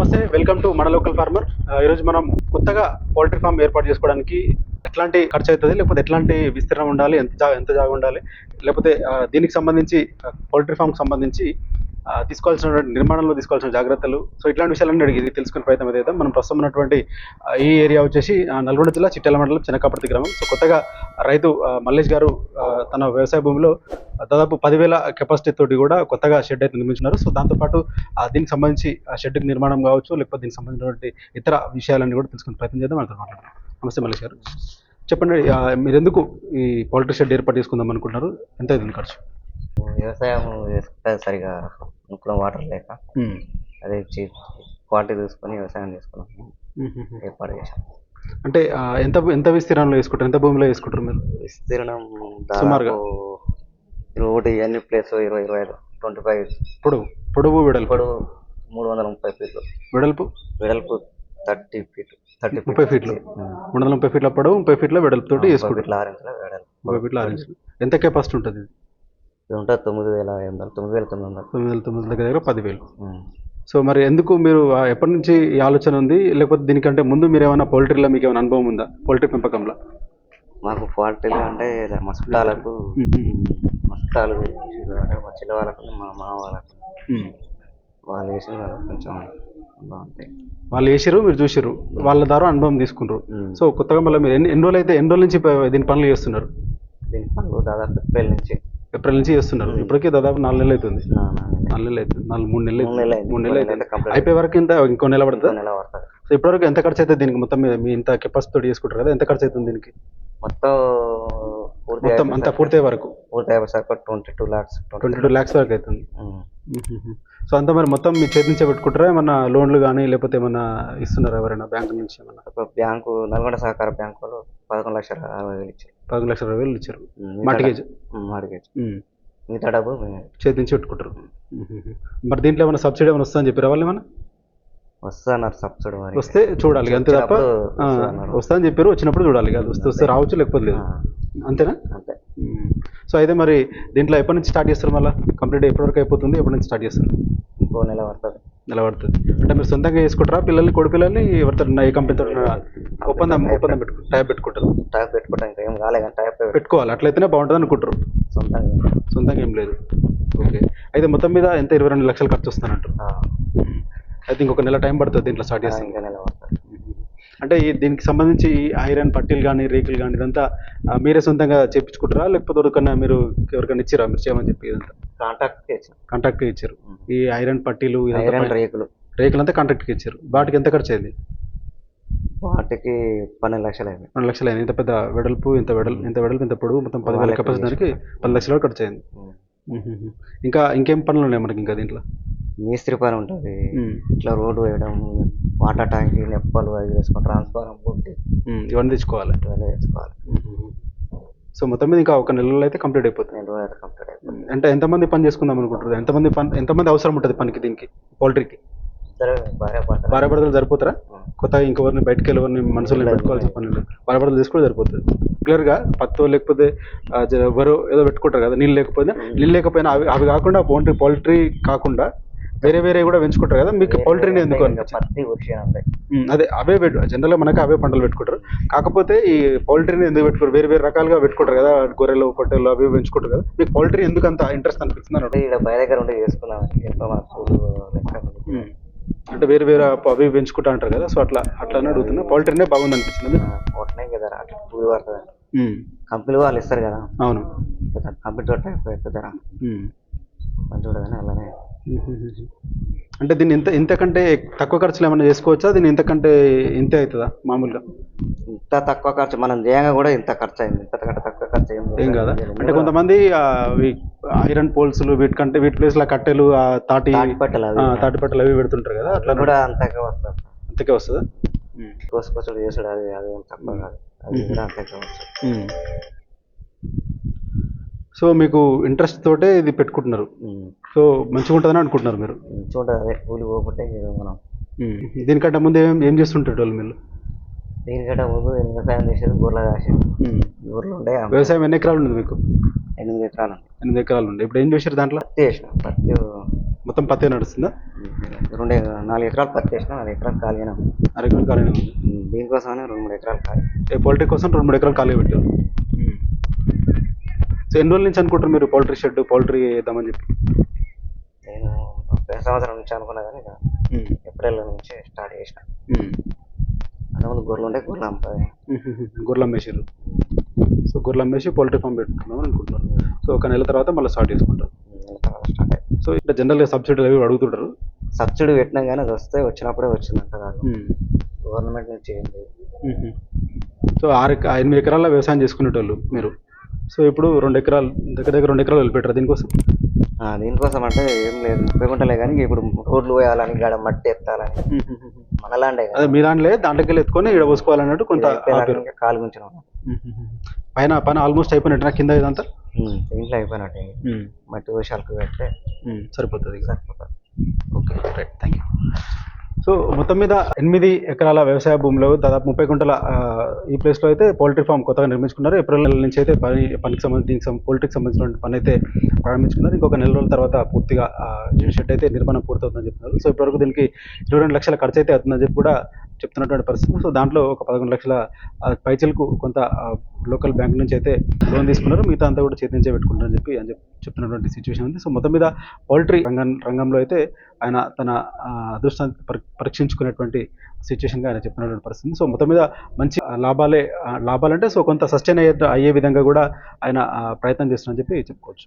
నమస్తే welcome to మన local farmer. ఈరోజు మనం కొత్తగా పౌల్ట్రీ ఫామ్ ఏర్పాటు చేసుకోవడానికి ఎట్లాంటి ఖర్చు అవుతుంది లేకపోతే ఎట్లాంటి విస్తీర్ణం ఉండాలి ఎంత జా ఎంత జాగా ఉండాలి లేకపోతే దీనికి సంబంధించి పౌల్ట్రీ ఫామ్కి సంబంధించి తీసుకోవాల్సిన నిర్మాణంలో తీసుకోవాల్సిన జాగ్రత్తలు. సో ఇట్లాంటి విషయాలన్నీ అడిగి తెలుసుకునే ప్రయత్నం అయితే మనం ప్రస్తుతం ఉన్నటువంటి ఈ ఏరియా వచ్చేసి నల్గొండ జిల్లా చిట్టాల మండలం చిన్నకాపర్తి గ్రామం. సో కొత్తగా రైతు మల్లేష్ గారు తన వ్యవసాయ భూమిలో దాదాపు పదివేల కెపాసిటీ తోటి కూడా కొత్తగా షెడ్ అయితే నిర్మించినారు సో దాంతోపాటు ఆ, దీనికి సంబంధించి ఆ షెడ్కి నిర్మాణం కావచ్చు లేకపోతే దీనికి సంబంధించినటువంటి ఇతర విషయాలన్నీ కూడా తెలుసుకునే ప్రయత్నం చేద్దాం. మనతో మాట్లాడదాం. నమస్తే మల్లేష్ గారు. చెప్పండి మీరు ఎందుకు ఈ పౌల్ట్రీ షెడ్ ఏర్పాటు చేసుకుందాం అనుకుంటున్నారు? ఎంత అవుతుంది ఖర్చు? వ్యవసాయం చేసుకుంటే సరిగా అనుకున్న వాటర్ లేక అదే క్వాలిటీ చూసుకొని వ్యవసాయం చేసుకున్నాం. ఏర్పాటు చేసాం అంటే ఎంత ఎంత విస్తీర్ణంలో వేసుకుంటారు? ఎంత భూమిలో వేసుకుంటారు మీరు? విస్తీర్ణం సుమారుగా? ఇరవై ఒకటి ఎన్ని ప్లేస్ ఇరవై ఇరవై ఐదు ట్వంటీ ఫైవ్. పొడవు పొడవు వెడల్పు. ఇప్పుడు మూడు వందల ముప్పై ఫీట్లు. వెడల్పు? వెడల్పు థర్టీ ఫీట్ థర్టీ ముప్పై ఫీట్లు. మూడు వందల ముప్పై ఫీట్ల పొడవు ముప్పై ఫీట్ల వెడల్పు తోటి వేసుకుంటారు. ముప్పై ఫీట్ల ఆరు ఇంచులు. ఎంత కెపాసిటీ ఉంటుంది? ఇది? ఉంటుంది తొమ్మిది వేల ఐదు వందలు తొమ్మిది వేల తొమ్మిది వందలు. తొమ్మిది వేల తొమ్మిది దగ్గర దగ్గర పదివేలు. సో మరి ఎందుకు మీరు ఎప్పటి నుంచి ఈ ఆలోచన ఉంది? లేకపోతే దీనికంటే ముందు మీరు ఏమైనా పౌల్ట్రీలో మీకు ఏమైనా అనుభవం ఉందా? పౌల్ట్రీ పెంపకంలో. మాకు క్వాలిటీలు అంటే ఇలా మా చుట్టాలకు మా చుట్టాలు అంటే మా చెల్లి వాళ్ళకు మా మామ వాళ్ళకు. వాళ్ళు వేసిన వాళ్ళకి కొంచెం బాగుంటాయి. వాళ్ళు వేసిరు మీరు చూసిరు వాళ్ళ ద్వారా అనుభవం తీసుకున్నారు. సో కొత్తగా మళ్ళీ మీరు ఎన్ని ఎన్ని రోజులు అయితే ఎన్ని రోజుల నుంచి దీని పనులు చేస్తున్నారు? దీని పనులు దాదాపు నుంచి. ఏప్రిల్ నుంచి చేస్తున్నారు. ఇప్పటికీ దాదాపు నాలుగు నెలలు అవుతుంది. నాలుగు నెలలు. అవుతుంది. నాలుగు మూడు నెలలు మూడు నెలలు అవుతుంది. అయిపోయే వరకు ఇంత ఇంకో నెల పడుతుంది? సో ఇప్పటివరకు ఎంత ఖర్చు అవుతుంది దీనికి? మొత్తం మీద మీ ఇంత కెపాసిటీ చేసుకుంటారు కదా ఎంత ఖర్చు అవుతుంది దీనికి? మొత్తం పూర్తి మొత్తం అంతా పూర్తయ్యే వరకు? పూర్తి twenty two lakhs twenty two lakhs వరకు అవుతుంది. సో అంతా మరి మొత్తం మీ చేతి నుంచే పెట్టుకుంటారా? ఏమన్నా లోన్లు కానీ లేకపోతే ఏమన్నా ఇస్తున్నారా ఎవరైనా బ్యాంక్ నుంచి ఏమన్నా? బ్యాంకు నల్గొండ సహకార బ్యాంకు వాళ్ళు పదకొండు లక్షల అరవై వేలు ఇచ్చారు. పదకొండు లక్షల ఇరవై వేలు ఇచ్చారు. Mortgage mortgage. మిగతా డబ్బు. చేతి నుంచి పెట్టుకుంటారు. మరి దీంట్లో ఏమైనా సబ్సిడీ ఏమైనా వస్తుందని చెప్పారా వాళ్ళు ఏమైనా? వస్తా అన్నారు సబ్సిడీ మరి. వస్తే చూడాలి అంతే తప్ప. వస్తుందని చెప్పారు వచ్చినప్పుడు చూడాలి కాదు వస్తే వస్తే రావచ్చు లేకపోతే లేదు. అంతేనా? అంతే. సో అయితే మరి దీంట్లో ఎప్పటి నుంచి స్టార్ట్ చేస్తారు మళ్ళీ? కంప్లీట్ ఎప్పటి వరకు అయిపోతుంది ఎప్పటి నుంచి స్టార్ట్ చేస్తారు? ఇంకో నెల పడుతుంది. నిలబడుతుంది. అంటే మీరు సొంతంగా చేసుకుంటారా? పిల్లల్ని కొడు పిల్లల్ని ఎవరితో ఏ కంపెనీతో ఒప్పందం ఒప్పందం పెట్టుకుంటారు టైప్ పెట్టుకుంటారు. టైప్ పెట్టుకోవడం ఇంకా ఏం కాలే కానీ టైప్ పెట్టుకోవాలి. అట్లయితేనే బాగుంటుంది అనుకుంటారు. సొంతంగా సొంతంగా ఏం లేదు. ఓకే. అయితే మొత్తం మీద ఎంత? ఇరవై రెండు లక్షలు ఖర్చు వస్తానంటారు అయితే ఇంకొక నెల టైం పడుతుంది దీంట్లో స్టార్ట్ చేస్తాం. ఇంకా నెల పడుతుంది. అంటే ఈ దీనికి సంబంధించి ఐరన్ పట్టీలు కానీ రేకులు కానీ ఇదంతా మీరే సొంతంగా చేపించుకుంటారా? లేకపోతే ఎవరికన్నా మీరు ఎవరికైనా ఇచ్చిరా? మీరు చేయమని చెప్పి ఇదంతా? కాంటాక్ట్ చేసాం కాంట్రాక్ట్ ఇచ్చారు. ఈ ఐరన్ పట్టీలు ఐరన్ రేకులు రేకులు. అంతా కాంట్రాక్ట్కి ఇచ్చారు. వాటికి ఎంత ఖర్చు అయింది? వాటికి పన్నెండు లక్షలు అయింది. రెండు లక్షలు అయింది. ఇంత పెద్ద వెడల్పు ఇంత వెడల్పు ఇంత వెడల్పు ఇంత పొడవు మొత్తం పదివేల కెపాసిటీ దానికి పది లక్షల ఖర్చు అయింది. ఇంకా ఇంకేం పనులు ఉన్నాయి మనకి ఇంకా దీంట్లో? మేస్త్రి పని ఉంటుంది. ఇట్లా రోడ్డు వేయడం వాటర్ ట్యాంక్ నెప్పలు అవి వేసుకొని ట్రాన్స్ఫారం బుట్టి. ఇవన్నీ తెచ్చుకోవాలి. ఇవన్నీ తెచ్చుకోవాలి. సో మొత్తం మీద ఇంకా ఒక నెలలో అయితే కంప్లీట్ అయిపోతుంది. రోజు కంప్లీట్ అంటే ఎంతమంది పని చేసుకుందాం అనుకుంటారు? ఎంతమంది పని ఎంతమంది అవసరం ఉంటుంది పనికి దీనికి పౌల్ట్రీకి? భార్య భర్త భార్య భర్తలు. సరిపోతారా? కొత్తగా ఇంకెవరిని బయటకు వెళ్ళి మనుషుల్ని పెట్టుకోవాల్సిన పని లేదు. భార్య భర్తలు తీసుకుంటే సరిపోతుంది. క్లియర్గా పత్తో లేకపోతే ఎవరో ఏదో పెట్టుకుంటారు కదా నీళ్ళు లేకపోయినా నీళ్ళు లేకపోయినా అవి అవి కాకుండా పౌల్ట్రీ పౌల్ట్రీ కాకుండా వేరే వేరే కూడా పెంచుకుంటారు కదా మీకు పౌల్ట్రీని ఎందుకు పత్తి అదే అవే పెట్టు జనరల్గా మనకి అవే పంటలు పెట్టుకుంటారు. కాకపోతే ఈ పౌల్ట్రీని ఎందుకు పెట్టుకోరు వేరే వేరే రకాలుగా పెట్టుకుంటారు కదా గొర్రెలు పొట్టెలు అవి పెంచుకుంటారు కదా. మీకు పౌల్ట్రీ ఎందుకు అంత ఇంట్రెస్ట్ అనిపిస్తుంది అంటే ఇక్కడ బయ దగ్గర ఉండి చేసుకున్నాం. అంటే వేరే వేరే అవి పెంచుకుంటా అంటారు కదా సో అట్లా అట్లా అడుగుతున్నా. పౌల్ట్రీనే బాగుంది ఒకటినే కదా అట్లా పూలు పడుతుంది ఉమ్, కంపెనీ వాళ్ళు ఇస్తారు కదా. అవును. ఉమ్. మంచిగా ఉంటుంది అలానే. అంటే దీన్ని ఇంత ఇంతకంటే తక్కువ ఖర్చులు ఏమైనా చేసుకోవచ్చా? దీన్ని ఇంతకంటే ఇంతే అవుతుందా మామూలుగా? ఇంత తక్కువ ఖర్చు మనం చేయంగా కూడా ఇంత ఖర్చు అయింది. ఇంతకంటే తక్కువ ఖర్చు ఏం ఏం కాదా? అంటే కొంతమంది ఐరన్ పోల్స్లు వీటికంటే వీటి ప్లేస్లో కట్టెలు తాటి తాటిపట్టలు అవి ఆ, తాటి పట్టలు అవి పెడుతుంటారు కదా? అట్లా కూడా అంతగా వస్తుంది అంతకే వస్తుందా? కోసుకొచ్చుడు చేసుడు అది అది తక్కువ కాదు. అది కూడా అంతగా వస్తుంది. సో మీకు ఇంట్రెస్ట్ తోటే ఇది పెట్టుకుంటున్నారు. సో మంచిగా ఉంటుందని అనుకుంటున్నారు మీరు? అదే. కూలి పోకుంటే మనం. దీనికంటే ముందు ఏం ఏం చేస్తుంటారు వాళ్ళు మీరు దీనికంటే ముందు వ్యవసాయం చేసేది గొర్రెలు కాసేది. గొర్రెలు ఉండే వ్యవసాయం ఎన్ని ఎకరాలు ఉంది మీకు? ఎనిమిది ఎకరాలు. ఎనిమిది ఎకరాలు ఉంది. ఇప్పుడు ఏం చేశారు దాంట్లో? పత్తి వేసిన పత్తి మొత్తం పత్తి నడుస్తుందా? రెండు నాలుగు ఎకరాలు పత్తి వేసిన నాలుగు ఎకరాలు ఖాళీగానే ఉంది. అరెకరం ఖాళీ ఉంది. ఉమ్, దీనికోసమని రెండు మూడు ఎకరాలు ఖాళీ. పౌల్ట్రీ కోసం రెండు మూడు ఎకరాలు ఖాళీ పెట్టారు? సో ఎన్ని రోజుల నుంచి అనుకుంటారు మీరు పౌల్ట్రీ షెడ్ పౌల్ట్రీ వేద్దామని చెప్పి? సంవత్సరం నుంచి అనుకున్నా కానీ ఏప్రిల్ నుంచి స్టార్ట్ చేసిన. అంతకుముందు గొర్రెలు ఉంటే గొర్రెలు అమ్ముతుంది గొర్రెలు అమ్మేసారు సో గొర్రెలు అమ్మేసి పౌల్ట్రీ ఫామ్ పెట్టుకుందాం అనుకుంటున్నారు. సో ఒక నెల తర్వాత మళ్ళీ స్టార్ట్ చేసుకుంటారు. స్టార్ట్ సో ఇట్లా జనరల్గా సబ్సిడీలు అవి అడుగుతుంటారు. సబ్సిడీ పెట్టినా కానీ అది వస్తే వచ్చినప్పుడే వచ్చిందంట కాదు. గవర్నమెంట్ నుంచి సో ఆరు ఎనిమిది ఎకరాల వ్యవసాయం చేసుకునేటోళ్ళు మీరు. సో ఇప్పుడు రెండు ఎకరాలు దగ్గర దగ్గర రెండు ఎకరాలు వెళ్ళిపెట్టారు దీనికోసం దీనికోసం అంటే ఏం లేదు. ముప్పై గుంటలే కానీ ఇప్పుడు రోడ్లు పోయాలని గాడ మట్టి ఎత్తాలని. మనలాండే అదే మీ దాంట్లో దాంట్లోకి ఎత్తుకొని ఇక్కడ పోసుకోవాలన్నట్టు కొంత. కాలు గుంచిన. పైన పైన ఆల్మోస్ట్ అయిపోయినట్టు కింద ఇదంతా? ఇంట్లో అయిపోయినట్టు మట్టి వర్షాలకు పెడితే సరిపోతుంది. సరిపోతుంది. Okay right thank you so మొత్తం మీద ఎనిమిది ఎకరాల వ్యవసాయ భూమిలో దాదాపు ముప్పై గుంటల ఈ ప్లేస్లో అయితే పౌల్ట్రీ ఫామ్ కొత్తగా నిర్మించుకున్నారు. ఏప్రిల్ నెల నుంచి అయితే పని పనికి సంబంధించి పౌల్ట్రీకి సంబంధించిన పని అయితే ప్రారంభించుకున్నారు. ఇంకొక నెల రోజుల తర్వాత పూర్తిగా షెడ్ అయితే నిర్మాణం పూర్తవుతుందని చెప్తున్నారు. సో ఇప్పటివరకు దీనికి ఇరవై రెండు లక్షల ఖర్చు అయితే అవుతుందని చెప్పి కూడా చెప్తున్నటువంటి పరిస్థితి. సో దాంట్లో ఒక పదకొండు లక్షల పైచలకు కొంత లోకల్ బ్యాంక్ నుంచి అయితే లోన్ తీసుకున్నారు. మిగతా అంతా కూడా చేతించే పెట్టుకుంటారని చెప్పి అని చెప్పి చెప్తున్నటువంటి సిచ్యువేషన్ ఉంది. సో మొత్తం మీద పౌల్ట్రీ రంగం రంగంలో అయితే ఆయన తన అదృష్టాన్ని పరీక్షించుకునేటువంటి సిచ్యువేషన్గా ఆయన చెప్తున్నటువంటి పరిస్థితి. సో మొత్తం మీద మంచి లాభాలే లాభాలంటే సో కొంత సస్టైన్ అయ్యే అయ్యే విధంగా కూడా ఆయన ప్రయత్నం చేస్తున్నారని చెప్పి చెప్పుకోవచ్చు.